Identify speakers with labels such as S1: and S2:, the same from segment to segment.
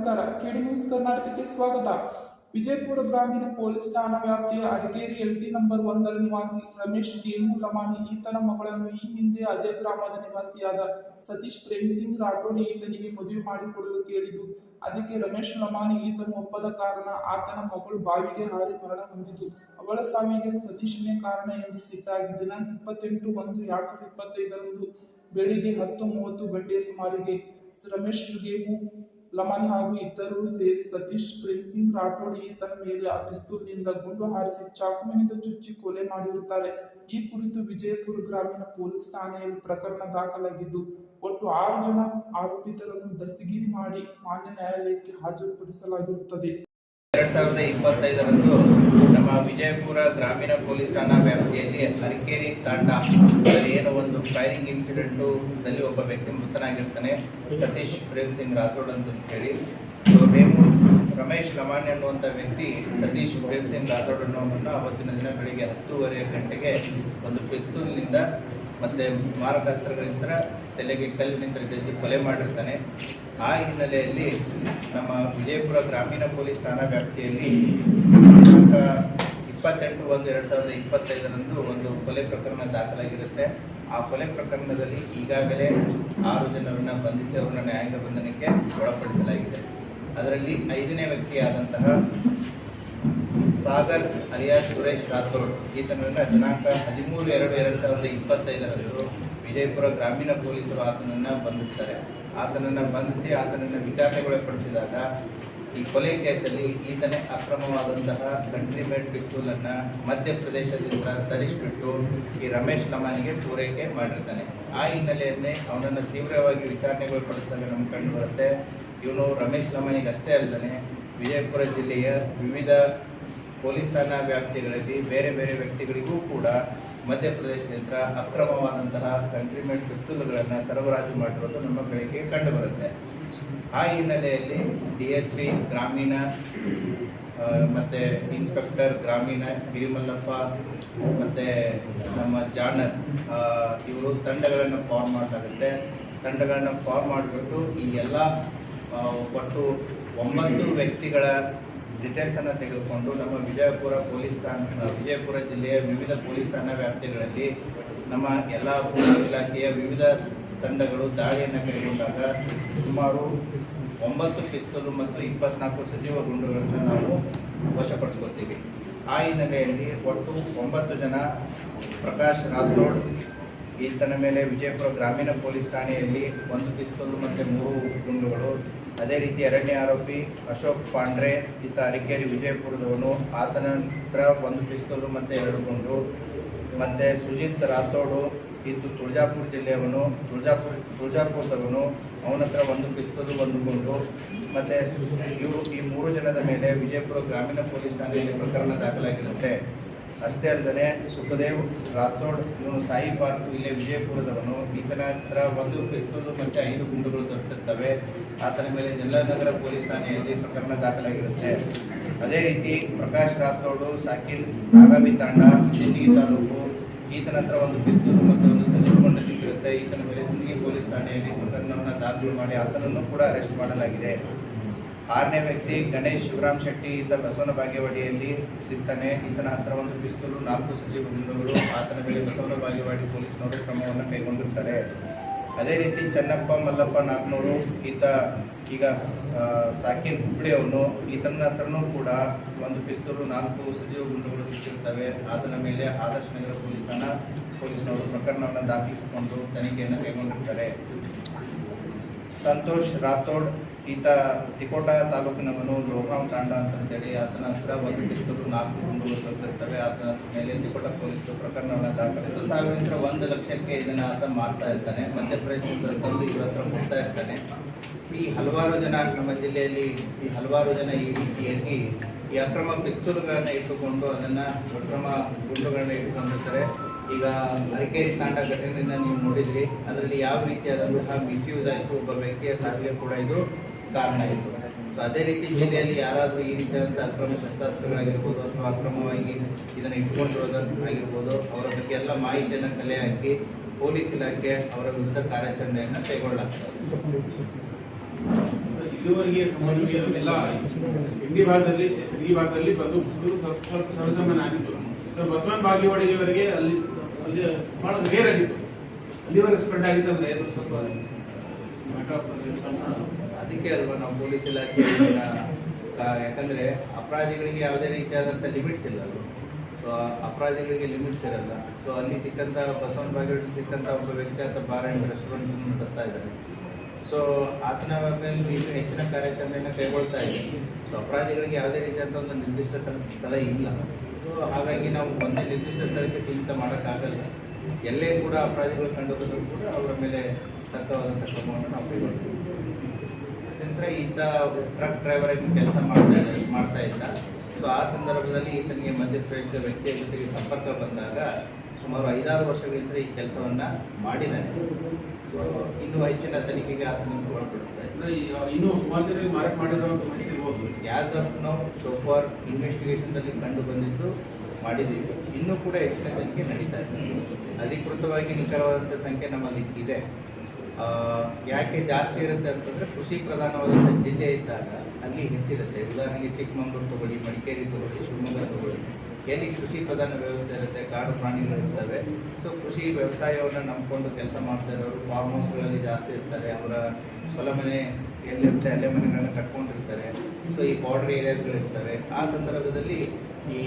S1: ನಮಸ್ಕಾರ. ಕಿಡಿ ನ್ಯೂಸ್ ಕರ್ನಾಟಕಕ್ಕೆ ಸ್ವಾಗತ. ವಿಜಯಪುರ ಗ್ರಾಮೀಣ ಪೊಲೀಸ್ ಠಾಣಾ ವ್ಯಾಪ್ತಿಯ ಅಡಿಕೇರಿ ಎಲ್ಟಿ ನಂಬರ್ ಒಂದರ ನಿವಾಸಿ ರಮೇಶ್ ಗೇಮು ಲಮಾನಿ ಈತನ ಮಗಳನ್ನು ಈ ಹಿಂದೆ ಅದೇ ಗ್ರಾಮದ ನಿವಾಸಿಯಾದ ಸತೀಶ್ ಪ್ರೇಮ್ ಸಿಂಗ್ ರಾಠೋಡಿ ಈತನಿಗೆ ಮದುವೆ ಮಾಡಿಕೊಡಲು ಕೇಳಿದ್ದು. ಅದಕ್ಕೆ ರಮೇಶ್ ಲಮಾನಿ ಈತನು ಒಪ್ಪದ ಕಾರಣ ಆತನ ಮಗಳು ಬಾವಿಗೆ ಹಾರಿ ಮರಣ ಹೊಂದಿದ್ದು. ಅವಳ ಸಾವಿಗೆ ಸತೀಶನೇ ಕಾರಣ ಎಂದು ಸಿಟ್ಟಾಗಿ ದಿನಾಂಕ ಇಪ್ಪತ್ತೆಂಟು ಒಂದು ಎರಡ್ ಸಾವಿರದ ಇಪ್ಪತ್ತೈದರಂದು ಬೆಳಿಗ್ಗೆ ಹತ್ತು ಮೂವತ್ತು ಗಂಟೆಯ ಸುಮಾರಿಗೆ ರಮೇಶ್ ಗೇಮು ಲಮಾನಿ ಹಾಗೂ ಇತರರು ಸೇರಿ ಸತೀಶ್, ಪ್ರೇಮ್ ಸಿಂಗ್, ರಾಠೋಡ್ ಈತನ ಮೇಲೆ ಪಿಸ್ತೂಲ್ನಿಂದ ಗುಂಡು ಹಾರಿಸಿ ಚಾಕುವಿನಿಂದ ಚುಚ್ಚಿ ಕೊಲೆ ಮಾಡಿರುತ್ತಾರೆ. ಈ ಕುರಿತು ವಿಜಯಪುರ ಗ್ರಾಮೀಣ ಪೊಲೀಸ್ ಠಾಣೆಯಲ್ಲಿ ಪ್ರಕರಣ ದಾಖಲಾಗಿದ್ದು, ಒಟ್ಟು ಆರು ಜನ ಆರೋಪಿತರನ್ನು ದಸ್ತಗಿರಿ ಮಾಡಿ ಮಾನ್ಯ ನ್ಯಾಯಾಲಯಕ್ಕೆ ಹಾಜರುಪಡಿಸಲಾಗಿರುತ್ತದೆ.
S2: ಎರಡ್ ಸಾವಿರದ ಇಪ್ಪತ್ತೈದರಂದು ನಮ್ಮ ವಿಜಯಪುರ ಗ್ರಾಮೀಣ ಪೊಲೀಸ್ ಠಾಣಾ ವ್ಯಾಪ್ತಿಯಲ್ಲಿ ಅರಕೇರಿ ತಾಂಡ ಏನೋ ಒಂದು ಫೈರಿಂಗ್ ಇನ್ಸಿಡೆಂಟು ದಲ್ಲಿ ಒಬ್ಬ ವ್ಯಕ್ತಿ ಮೃತನಾಗಿರ್ತಾನೆ. ಸತೀಶ್ ಪ್ರೇಮ್ ಸಿಂಗ್ ರಾಥೋಡ್ ಅಂತ ಹೇಳಿ ನೇಮು ರಮೇಶ್ ಲಮಾಣಿ ಅನ್ನುವಂಥ ವ್ಯಕ್ತಿ ಸತೀಶ್ ಪ್ರೇಮ್ ಸಿಂಗ್ ರಾಥೋಡ್ ಅನ್ನೋವನ್ನು ಅವತ್ತಿನ ದಿನ ಬೆಳಿಗ್ಗೆ ಹತ್ತೂವರೆ ಗಂಟೆಗೆ ಒಂದು ಪಿಸ್ತೂಲ್ನಿಂದ ಮತ್ತೆ ಮಾರಕಾಸ್ತ್ರಗಳಿಂದ ತಲೆಗೆ ಕಲ್ಲಿನಿಂದ ಜಜ್ಜಿ ಕೊಲೆ ಮಾಡಿರ್ತಾನೆ. ಆ ಹಿನ್ನೆಲೆಯಲ್ಲಿ ನಮ್ಮ ವಿಜಯಪುರ ಗ್ರಾಮೀಣ ಪೊಲೀಸ್ ಠಾಣಾ ವ್ಯಾಪ್ತಿಯಲ್ಲಿ ದಿನಾಂಕ ಇಪ್ಪತ್ತೆಂಟು ಒಂದು ಎರಡು ಸಾವಿರದ ಇಪ್ಪತ್ತೈದರಂದು ಒಂದು ಕೊಲೆ ಪ್ರಕರಣ ದಾಖಲಾಗಿರುತ್ತೆ. ಆ ಕೊಲೆ ಪ್ರಕರಣದಲ್ಲಿ ಈಗಾಗಲೇ ಆರು ಜನರನ್ನು ಬಂಧಿಸಿ ಅವರನ್ನ ನ್ಯಾಯಾಂಗ ಬಂಧನಕ್ಕೆ ಒಳಪಡಿಸಲಾಗಿದೆ. ಅದರಲ್ಲಿ ಐದನೇ ವ್ಯಕ್ತಿಯಾದಂತಹ ಸಾಗರ್ ಅಲಿಯಾಸ್ ಸುರೇಶ್ ರಾಥೋಡ್, ಈತನನ್ನು ದಿನಾಂಕ ಹದಿಮೂರು ಎರಡು ಎರಡು ಸಾವಿರದ ಇಪ್ಪತ್ತೈದರಂದು ವಿಜಯಪುರ ಗ್ರಾಮೀಣ ಪೊಲೀಸರು ಆತನನ್ನು ಬಂಧಿಸ್ತಾರೆ. ಆತನನ್ನ ಬಂಧಿಸಿ ಆತನನ್ನು ವಿಚಾರಣೆಗೊಳಪಡಿಸಿದಾಗ ಈ ಕೊಲೆ ಕೇಸಲ್ಲಿ ಈತನೇ ಅಕ್ರಮವಾದಂತಹ ಕಂಟ್ರಿ ಮೇಡ್ ಪಿಸ್ತೂಲ್ ಅನ್ನ ಮಧ್ಯಪ್ರದೇಶದಿಂದ ತರಿಸಿಬಿಟ್ಟು ಈ ರಮೇಶ್ ಲಮಾನಿಗೆ ಪೂರೈಕೆ ಮಾಡಿರ್ತಾನೆ. ಆ ಹಿನ್ನೆಲೆಯನ್ನೇ ಅವನನ್ನು ತೀವ್ರವಾಗಿ ವಿಚಾರಣೆಗೊಳಪಡಿಸಿದಾಗ ನಮ್ಗೆ ಕಂಡು ಬರುತ್ತೆ, ಇವನು ರಮೇಶ್ ಲಮಾನಿಗೆ ಅಷ್ಟೇ ಅಲ್ಲದೆ ವಿಜಯಪುರ ಜಿಲ್ಲೆಯ ವಿವಿಧ ಪೊಲೀಸ್ ಠಾಣಾ ವ್ಯಾಪ್ತಿಗಳಲ್ಲಿ ಬೇರೆ ಬೇರೆ ವ್ಯಕ್ತಿಗಳಿಗೂ ಕೂಡ ಮಧ್ಯಪ್ರದೇಶದಿಂದ ಅಕ್ರಮವಾದಂತಹ ಕಂಟ್ರಿಮೆಂಟ್ ಪಿಸ್ತೂಲ್ಗಳನ್ನು ಸರಬರಾಜು ಮಾಡಿರೋದು ನಮ್ಮ ಬೆಳಗ್ಗೆ ಕಂಡುಬರುತ್ತೆ ಆ ಹಿನ್ನೆಲೆಯಲ್ಲಿ ಡಿ ಎಸ್ ಪಿ ಗ್ರಾಮೀಣ ಮತ್ತು ಇನ್ಸ್ಪೆಕ್ಟರ್ ಗ್ರಾಮೀಣ ಗಿರಿಮಲ್ಲಪ್ಪ ಮತ್ತು ನಮ್ಮ ಜಾಣರ್ ಇವರು ತಂಡಗಳನ್ನು ಫಾರ್ಮ್ ಮಾಡಲಾಗುತ್ತೆ ತಂಡಗಳನ್ನು ಫಾರ್ಮ್ ಮಾಡಿಬಿಟ್ಟು ಈ ಎಲ್ಲ ಒಟ್ಟು ಒಂಬತ್ತು ವ್ಯಕ್ತಿಗಳ ಡೀಟೇಲ್ಸ್ ಅನ್ನು ತೆಗೆದುಕೊಂಡು ನಮ್ಮ ವಿಜಯಪುರ ಪೊಲೀಸ್ ಠಾಣಾ ವಿಜಯಪುರ ಜಿಲ್ಲೆಯ ವಿವಿಧ ಪೊಲೀಸ್ ಠಾಣಾ ವ್ಯಾಪ್ತಿಗಳಲ್ಲಿ ನಮ್ಮ ಎಲ್ಲ ಪೊಲೀಸ್ ಇಲಾಖೆಯ ವಿವಿಧ ತಂಡಗಳು ದಾಳಿಯನ್ನು ಕೈಗೊಂಡಾಗ ಸುಮಾರು ಒಂಬತ್ತು ಪಿಸ್ತೂಲು ಮತ್ತು ಇಪ್ಪತ್ನಾಲ್ಕು ಸಜೀವ ಗುಂಡುಗಳನ್ನು ನಾವು ವಶಪಡಿಸ್ಕೊತೀವಿ ಆ ಹಿನ್ನೆಲೆಯಲ್ಲಿ ಒಟ್ಟು ಒಂಬತ್ತು ಜನ ಪ್ರಕಾಶ್ ರಾಥೋಡ್, ಈತನ ಮೇಲೆ ವಿಜಯಪುರ ಗ್ರಾಮೀಣ ಪೊಲೀಸ್ ಠಾಣೆಯಲ್ಲಿ ಒಂದು ಪಿಸ್ತೂಲು ಮತ್ತು ಮೂರು ಗುಂಡುಗಳು ಅದೇ ರೀತಿ ಎರಡನೇ ಆರೋಪಿ ಅಶೋಕ್ ಪಾಂಡ್ರೆ, ಈತ ಅರಿಕೇರಿ ವಿಜಯಪುರದವನು. ಆತನ ಹತ್ರ ಒಂದು ಪಿಸ್ತೂಲು ಮತ್ತು ಎರಡು ಗುಂಡು, ಮತ್ತು ಸುಜಿತ್ ರಾಥೋಡು ಇದು ತುಳಜಾಪುರ ಜಿಲ್ಲೆಯವನು, ತುಳಜಾಪುರ, ತುಳಜಾಪುರದವನು. ಅವನ ಹತ್ರ ಒಂದು ಪಿಸ್ತೂಲು, ಒಂದು ಗುಂಡು, ಮತ್ತು ಇವರು ಈ ಮೂರು ಜನದ ಮೇಲೆ ವಿಜಯಪುರ ಗ್ರಾಮೀಣ ಪೊಲೀಸ್ ಠಾಣೆಯಲ್ಲಿ ಪ್ರಕರಣ ದಾಖಲಾಗಿರುತ್ತೆ. ಅಷ್ಟೇ ಅಲ್ಲದೆ ಸುಖದೇವ್ ರಾಥೋಡ್, ಇವನು ಸಾಯಿ ಪಾರ್ಕ್, ಇಲ್ಲೇ ವಿಜಯಪುರದವನು. ಈತನ ಹತ್ರ ಒಂದು ಪಿಸ್ತೂಲು ಮತ್ತು ಐದು ಗುಂಡುಗಳು ದೊರೆತಿರ್ತವೆ. ಆತನ ಮೇಲೆ ಜಲ್ಲಾನಗರ ಪೊಲೀಸ್ ಠಾಣೆಯಲ್ಲಿ ಪ್ರಕರಣ ದಾಖಲಾಗಿರುತ್ತೆ. ಅದೇ ರೀತಿ ಪ್ರಕಾಶ್ ರಾಥೋಡು ಸಾಕಿನ್ ನಾಗಾಬಿ ತಾಂಡ ಸಿಂದಗಿ ತಾಲೂಕು, ಈತನ ಹತ್ರ ಒಂದು ಪಿಸ್ತೂಲು ಮತ್ತು ಒಂದು ಸಜೀವ ಗುಂಡು ಸಿಕ್ಕಿರುತ್ತೆ. ಈತನ ಮೇಲೆ ಸಿಂದಗಿ ಪೊಲೀಸ್ ಠಾಣೆಯಲ್ಲಿ ಪ್ರಕರಣವನ್ನು ದಾಖಲು ಮಾಡಿ ಆತನನ್ನು ಕೂಡ ಅರೆಸ್ಟ್ ಮಾಡಲಾಗಿದೆ. ಆರನೇ ವ್ಯಕ್ತಿ ಗಣೇಶ್ ಶಿವರಾಮ್ ಶೆಟ್ಟಿ, ಈತ ಬಸವನ ಬಾಗೇವಾಡಿಯಲ್ಲಿ ಸಿಗ್ತಾನೆ. ಈತನ ಹತ್ರ ಒಂದು ಪಿಸ್ತೂಲು ನಾಲ್ಕು ಬಂದವರು ಆತನ ಮೇಲೆ ಬಸವನ ಬಾಗೇವಾಡಿ ಪೊಲೀಸ್ನವರು ಕ್ರಮವನ್ನು ಕೈಗೊಂಡಿರ್ತಾರೆ. ಅದೇ ರೀತಿ ಚೆನ್ನಪ್ಪ ಮಲ್ಲಪ್ಪ ನಾಗ್ನೂರು ಈತ ಈಗ ಸಾಕಿನ್ ಸಾಕಿನ್ ಹುಬ್ಳಿಯವನು ಈತನ ಹತ್ರನೂ ಕೂಡ ಒಂದು ಪಿಸ್ತೂರು ನಾಲ್ಕು ಸಜೀವ ಗುಂಡುಗಳು ಸಿಕ್ಕಿರ್ತವೆ. ಆತನ ಮೇಲೆ ಆದರ್ಶ ನಗರ ಪೊಲೀಸ್ ಠಾಣಾ ಪೊಲೀಸ್ನವರು ಪ್ರಕರಣವನ್ನು ದಾಖಲಿಸಿಕೊಂಡು ತನಿಖೆಯನ್ನು ಕೈಗೊಂಡಿರ್ತಾರೆ. ಸಂತೋಷ್ ರಾಥೋಡ್ ಈತ ತಿಕೋಟ ತಾಲೂಕಿನವನು ರೋಗಾಂ ತಾಂಡ ಅಂತಂತೇಳಿ ಆತನ ಹತ್ರ ಒಂದು ಪಿಸ್ತೂಲು ನಾಲ್ಕು ಗುಂಡುಗಳು ಸತ್ತಿರ್ತವೆ ಆತನ ಮೇಲೆ ತಿಕೋಟ ಪೊಲೀಸರು ಪ್ರಕರಣವನ್ನು ದಾಖಲಿಸಿ ಸಾವಿರ ಒಂದು ಲಕ್ಷಕ್ಕೆ ಇದನ್ನ ಆತ ಮಾರ್ತಾ ಇರ್ತಾನೆ. ಮಧ್ಯಪ್ರದೇಶದಿಂದ ತಂದು ಇವ್ರ ಹತ್ರ ಕೊಡ್ತಾ ಇರ್ತಾನೆ. ಈ ಹಲವಾರು ಜನ ನಮ್ಮ ಜಿಲ್ಲೆಯಲ್ಲಿ ಈ ಹಲವಾರು ಜನ ಈ ರೀತಿಯಾಗಿ ಈ ಅಕ್ರಮ ಪಿಸ್ತೂಲುಗಳನ್ನು ಇಟ್ಟುಕೊಂಡು ಅದನ್ನ ಅಕ್ರಮ ಗುಂಡುಗಳನ್ನ ಇಟ್ಟುಕೊಂಡಿರ್ತಾರೆ ಈಗ ಮರಿಕೇರಿ ತಾಂಡ ಘಟನೆಯಿಂದ ನೀವು ನೋಡಿದ್ರಿ. ಅದರಲ್ಲಿ ಯಾವ ರೀತಿಯಾದಂತಹ ಮಿಸ್ಯೂಸ್ ಆಯಿತು? ಒಬ್ಬ ವ್ಯಕ್ತಿಯ ಸಾವಿಗೆ ಕೂಡ ಇದು. ಕಾರಣ ಇತ್ತು ಸೊ ಅದೇ ರೀತಿ ಜಿಲ್ಲೆಯಲ್ಲಿ ಯಾರಾದರೂ ಈ ರೀತಿಯಾದಂಥ ಅಕ್ರಮ ಶಸ್ತ್ರಾಸ್ತ್ರಗಳಾಗಿರ್ಬೋದು ಅಥವಾ ಅಕ್ರಮವಾಗಿ ಇದನ್ನು ಇಟ್ಕೊಂಡಿರೋದಾಗಿರ್ಬೋದು, ಅವರ ಬಗ್ಗೆ ಎಲ್ಲ ಮಾಹಿತಿಯನ್ನು ಕಲೆ ಹಾಕಿ ಪೊಲೀಸ್ ಇಲಾಖೆ ಅವರ ವಿರುದ್ಧ ಕಾರ್ಯಾಚರಣೆಯನ್ನು ಕೈಗೊಳ್ಳಲಾಗ್ತದೆ.
S3: ಇದುವರೆಗೆ ಎಲ್ಲ ಇಂಡಿ ಭಾಗದಲ್ಲಿ ಈ ಭಾಗದಲ್ಲಿ ಬಂದು ಸ್ವಲ್ಪ ಸರ್ವಸಾಮಾನ್ಯ ಆಗಿತ್ತು. ಬಸವನ ಬಾಗೇವಾಡಿಯವರೆಗೆ ಅಲ್ಲಿ ಅಲ್ಲಿ ಬಹಳ ರೇರ್ ಆಗಿತ್ತು. ಅಲ್ಲಿವರೆಗೆ ಸ್ಪ್ರೆಡ್ ಆಗಿತ್ತು ಅಂದ್ರೆ ಅದು ಸ್ವಲ್ಪ.
S2: ಅದಕ್ಕೆ ಅಲ್ವಾ ನಾವು ಪೊಲೀಸ್ ಇಲಾಖೆ ಯಾಕಂದ್ರೆ ಅಪರಾಧಿಗಳಿಗೆ ಯಾವುದೇ ರೀತಿಯಾದಂಥ ಲಿಮಿಟ್ಸ್ ಇಲ್ಲ ಸೊ ಅಪರಾಧಿಗಳಿಗೆ ಲಿಮಿಟ್ಸ್ ಇರಲ್ಲ. ಸೊ ಅಲ್ಲಿ ಸಿಕ್ಕಂತ ಬಸವನ ಬಾಗಿಲು ಸಿಕ್ಕಂತ ಒಬ್ಬ ವ್ಯಕ್ತಿ ಅಂತ ಬಾರ್ ಆ್ಯಂಡ್ ರೆಸ್ಟೋರೆಂಟ್ ನಡೆಸ್ತಾ ಇದ್ದಾರೆ ಸೊ ಆತನ ಮೇಲೆ ಇನ್ನೂ ಹೆಚ್ಚಿನ ಕಾರ್ಯಾಚರಣೆಯನ್ನು ಕೈಗೊಳ್ತಾ ಇದೆ ಸೊ ಅಪರಾಧಿಗಳಿಗೆ ಯಾವುದೇ ರೀತಿಯಾದಂಥ ಒಂದು ನಿರ್ದಿಷ್ಟ ಸ್ಥಳ ಇಲ್ಲ. ಸೊ ಹಾಗಾಗಿ ನಾವು ಒಂದೇ ನಿರ್ದಿಷ್ಟ ಸ್ಥಳಕ್ಕೆ ಸೀಮಿತ ಮಾಡೋಕ್ಕಾಗಲ್ಲ. ಎಲ್ಲೇ ಕೂಡ ಅಪರಾಧಿಗಳು ಕಂಡು ಬಂದರೂ ಕೂಡ ಅವರ ಮೇಲೆ ತಕ್ಕವಾದಂಥ ಕ್ರಮವನ್ನು ನಾವು ಕೈಗೊಳ್ತೀವಿ. ನಂತರ ಈತ ಟ್ರಕ್ ಡ್ರೈವರ್ ಆಗಿ ಕೆಲಸ ಮಾಡ್ತಾ ಇದ್ದ ಮಾಡ್ತಾ ಇದ್ದ. ಸೊ ಆ ಸಂದರ್ಭದಲ್ಲಿ ಈತನಿಗೆ ಮಧ್ಯಪ್ರದೇಶದ ವ್ಯಕ್ತಿಯ ಜೊತೆಗೆ ಸಂಪರ್ಕ ಬಂದಾಗ ಸುಮಾರು ಐದಾರು ವರ್ಷಗಳಿಂದ ಈ ಕೆಲಸವನ್ನ ಮಾಡಿದ್ದಾನೆ. ಸೊ ಇನ್ನು ಹೆಚ್ಚಿನ ತನಿಖೆಗೆ ಆತನ ಒಳಪಡಿಸ್ತಾ
S3: ಈ- ಇನ್ನೂ ಸುಮಾರು ಜನರಿಗೆ ಮಾರಾಟ ಮಾಹಿತಿ
S2: ಆಸ್ ಆಫ್ ನೌ ಇನ್ವೆಸ್ಟಿಗೇಷನ್ದಲ್ಲಿ ಕಂಡು ಬಂದಿದ್ದು ಮಾಡಿದ್ದೀವಿ ಇನ್ನೂ ಕೂಡ ಹೆಚ್ಚಿನ ತನಿಖೆ ನಡೀತಾ ಇದೆ. ಅಧಿಕೃತವಾಗಿ ನಿಖರವಾದಂಥ ಸಂಖ್ಯೆ ನಮ್ಮಲ್ಲಿ ಇದೆ. ಯಾಕೆ ಜಾಸ್ತಿ ಇರುತ್ತೆ ಅಂತಂದ್ರೆ ಕೃಷಿ ಪ್ರಧಾನವಾದಂಥ ಜಿಲ್ಲೆ ಇದ್ದಾಗ ಅಲ್ಲಿ ಹೆಚ್ಚಿರುತ್ತೆ. ಉದಾಹರಣೆಗೆ ಚಿಕ್ಕಮಗಳೂರು ತಗೊಳ್ಳಿ, ಮಡಿಕೇರಿ ತಗೊಳ್ಳಿ, ಶಿವಮೊಗ್ಗ ತಗೊಳ್ಳಿ. ಎಲ್ಲಿ ಕೃಷಿ ಪ್ರಧಾನ ವ್ಯವಸ್ಥೆ ಇರುತ್ತೆ, ಕಾಡು ಪ್ರಾಣಿಗಳು ಇರ್ತವೆ. ಸೊ ಕೃಷಿ ವ್ಯವಸಾಯವನ್ನು ನಂಬಿಕೊಂಡು ಕೆಲಸ ಮಾಡ್ತಾ ಇರೋರು ಫಾರ್ಮ್ ಹೌಸ್ಗಳಲ್ಲಿ ಜಾಸ್ತಿ ಇರ್ತಾರೆ. ಅವರ ಹೊಲ ಮನೆ ಎಲ್ಲಿರುತ್ತೆ ಅಲ್ಲೇ ಮನೆಗಳನ್ನ ಕಟ್ಕೊಂಡಿರ್ತಾರೆ. ಸೊ ಈ ಬಾರ್ಡರ್ ಏರಿಯಾಸ್ಗಳು ಇರ್ತವೆ. ಆ ಸಂದರ್ಭದಲ್ಲಿ ಈ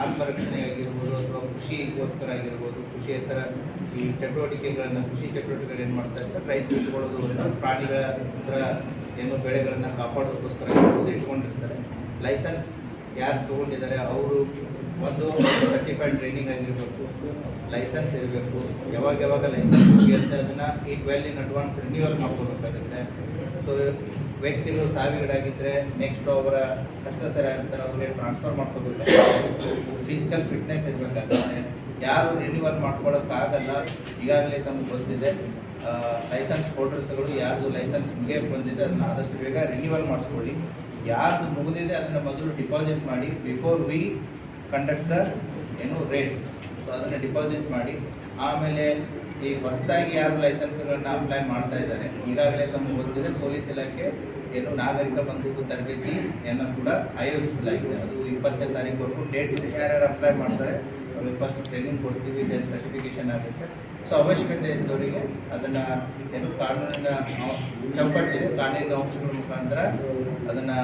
S2: ಆತ್ಮರಕ್ಷಣೆ ಆಗಿರ್ಬೋದು ಅಥವಾ ಕೃಷಿಗೋಸ್ಕರ ಆಗಿರ್ಬೋದು ಕೃಷಿಯೇತರ ಈ ಚಟುವಟಿಕೆಗಳನ್ನು, ಕೃಷಿ ಚಟುವಟಿಕೆಗಳು ಏನು ಮಾಡ್ತಾ ಇರ್ತಾರೆ, ರೈತರು ಇಟ್ಕೊಳ್ಳೋದು ಪ್ರಾಣಿಗಳ ಹತ್ರ ಏನು ಬೆಳೆಗಳನ್ನು ಕಾಪಾಡೋದಕ್ಕೋಸ್ಕರ ಇಟ್ಕೊಂಡಿರ್ತಾರೆ. ಲೈಸೆನ್ಸ್ ಯಾರು ತಗೊಂಡಿದ್ದಾರೆ, ಅವರು ಒಂದು ಸರ್ಟಿಫೈಡ್ ಟ್ರೈನಿಂಗ್ ಆಗಿರಬೇಕು ಲೈಸೆನ್ಸ್ ಇರಬೇಕು. ಯಾವಾಗ ಯಾವಾಗ ಲೈಸೆನ್ಸ್ ಅಂತ ಅದನ್ನು ಈ ಟ್ವೆಲ್ ಇನ್ ಅಡ್ವಾನ್ಸ್ ರಿನ್ಯೂವಲ್ ಮಾಡ್ಕೋಬೇಕಾಗುತ್ತೆ. ಸೊ ವ್ಯಕ್ತಿಗಳು ಸಾವಿಗೀಡಾಗಿದ್ದರೆ ನೆಕ್ಸ್ಟ್ ಅವರ ಸಕ್ಸಸರ್ ಆಗಿರ್ತಾರೆ ಅವ್ರಿಗೆ ಟ್ರಾನ್ಸ್ಫರ್ ಮಾಡ್ಕೋಬೇಕಾಗುತ್ತೆ ಫಿಸಿಕಲ್ ಫಿಟ್ನೆಸ್ ಇರಬೇಕಾಗುತ್ತೆ ಯಾರು ರಿನ್ಯೂವಲ್ ಮಾಡ್ಕೊಳ್ಳೋಕ್ಕಾಗಲ್ಲ ಈಗಾಗಲೇ ತಮ್ಗೆ ಗೊತ್ತಿದೆ ಲೈಸೆನ್ಸ್ ಹೋಲ್ಡರ್ಸ್ಗಳು ಯಾರ್ದು ಲೈಸೆನ್ಸ್ ಮುಗಿಯ ಬಂದಿದೆ ಅದನ್ನು ಆದಷ್ಟು ಬೇಗ ರಿನ್ಯೂವಲ್ ಮಾಡಿಸ್ಕೊಳ್ಳಿ. ಯಾರ್ದು ಮುಗಿದಿದೆ ಅದನ್ನು ಮೊದಲು ಡಿಪಾಸಿಟ್ ಮಾಡಿ ಬಿಫೋರ್ ವಿ ಕಂಡಕ್ಟ್ ದ ಏನು ರೇಟ್ಸ್ ಸೊ ಅದನ್ನು ಡಿಪಾಸಿಟ್ ಮಾಡಿ ಆಮೇಲೆ ಈ ಹೊಸದಾಗಿ ಯಾರು ಲೈಸೆನ್ಸ್ಗಳನ್ನ ಅಪ್ಲೈ ಮಾಡ್ತಾ ಇದ್ದಾರೆ, ಈಗಾಗಲೇ ತಮಗೆ ಗೊತ್ತಿದೆ ಪೊಲೀಸ್ ಇಲಾಖೆ ಏನು ನಾಗರಿಕ ಬಂದೂಕು ಏನೋ ಕೂಡ ಆಯೋಜಿಸಲಾಗಿದೆ. ಅದು ಇಪ್ಪತ್ತನೇ ತಾರೀಕುವರೆಗೂ ಡೇಟ್ ಇದೆ. ಯಾರ್ಯಾರು ಅಪ್ಲೈ ಮಾಡ್ತಾರೆ, ಅವ್ರಿಗೆ ಫಸ್ಟ್ ಟ್ರೈನಿಂಗ್ ಕೊಡ್ತೀವಿ ದೆನ್ ಸರ್ಟಿಫಿಕೇಶನ್ ಆಗುತ್ತೆ. ಸೊ ಅವಶ್ಯಕತೆ ಇದ್ದವರಿಗೆ ಅದನ್ನ ಏನು ಕಾನೂನಿನ ಚೌಕಟ್ಟಿದೆ. ಕಾನೂನಿನ ಅಂಶಗಳ ಮುಖಾಂತರ ಅದನ್ನು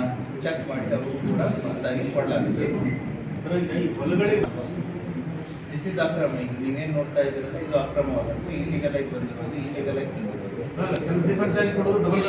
S2: ಚೆಕ್ ಮಾಡಿ ಅವರು ಕೂಡ ಹೊಸದಾಗಿ ಕೊಡಲಾಗುತ್ತೆ. ದಿಸ್ ಇಸ್ ಅಕ್ರಮ ಈಗ ನೀವೇನು ನೋಡ್ತಾ ಇದ್ದೀರಲ್ಲ, ಇದು ಅಕ್ರಮವಾದದ್ದು ಇಲ್ಲಿಗೆಲ್ಲ ಬಂದಿರೋದು ಇಲ್ಲಿಗೆಲ್ಲ ಬಂದಿರೋದು.
S3: ಸೆಲ್ಫ್ ಡಿಫೆನ್ಸ್ ಆಗಿ ಕೊಡೋದು ಡಬಲ್